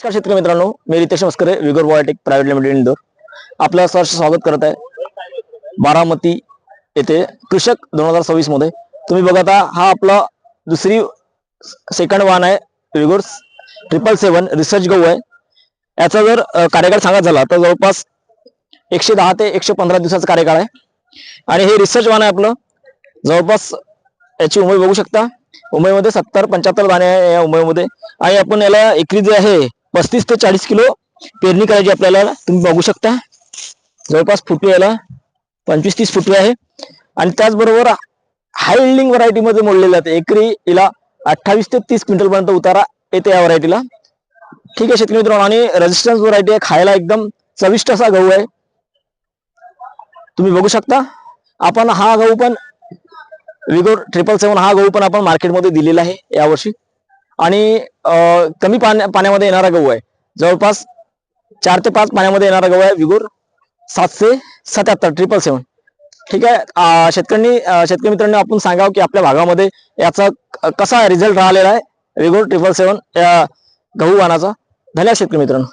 नमस्कार शेतकरी मित्रांनो मी Ritesh Maskare Vigor biotech private limited Indore. आपलं सहर्ष स्वागत करत आहे बारामती येथे कृषक दोन हजार सव्वीसमध्ये. तुम्ही बघत आता हा आपला दुसरी सेकंड वाहन आहे विगोर ट्रिपल सेवन रिसर्च गहू आहे. याचा जर कार्यकाळ सांगत झाला तर जवळपास एकशे दहा ते एकशे पंधरा दिवसाचा कार्यकाळ आहे. आणि हे रिसर्च वाहन आहे आपलं. जवळपास याची उमय बघू शकता. मुंबईमध्ये सत्तर पंच्याहत्तर दाणे आहे या मुंबईमध्ये आणि आपण याला एकरी जे आहे पस्तीस ते चाळीस किलो पेरणी करायची आपल्याला. तुम्ही बघू शकता. जवळपास फुटवे याला पंचवीस तीस फुटवे आहे. आणि त्याचबरोबर हाय इल्डिंग व्हरायटीमध्ये मोडलेले जाते एकरी हिला अठ्ठावीस ते तीस क्विंटलपर्यंत उतारा येते या व्हरायटीला ठीक आहे शेतकरी मित्रांनो आणि रेजिस्टन्स व्हरायटी आहे खायला एकदम चविष्ट असा गहू आहे. तुम्ही बघू शकता. आपण हा गहू पण विगोर ट्रिपल सेवन हा गहू पण आपण मार्केटमध्ये दिलेला आहे यावर्षी. आणि कमी पाण्या पाण्यामध्ये येणारा गहू आहे. जवळपास चार ते पाच पाण्यामध्ये येणारा गहू आहे विगुर सातशे सत्याहत्तर ट्रिपल सेवन ठीक आहे? शेतकऱ्यांनी शेतकरी मित्रांनी आपण सांगावं की आपल्या भागामध्ये याचा कसा रिझल्ट राहिलेला आहे? विगुर ट्रिपल सेवन या गहू वाणाचा. धन्यवाद शेतकरी मित्रांनो.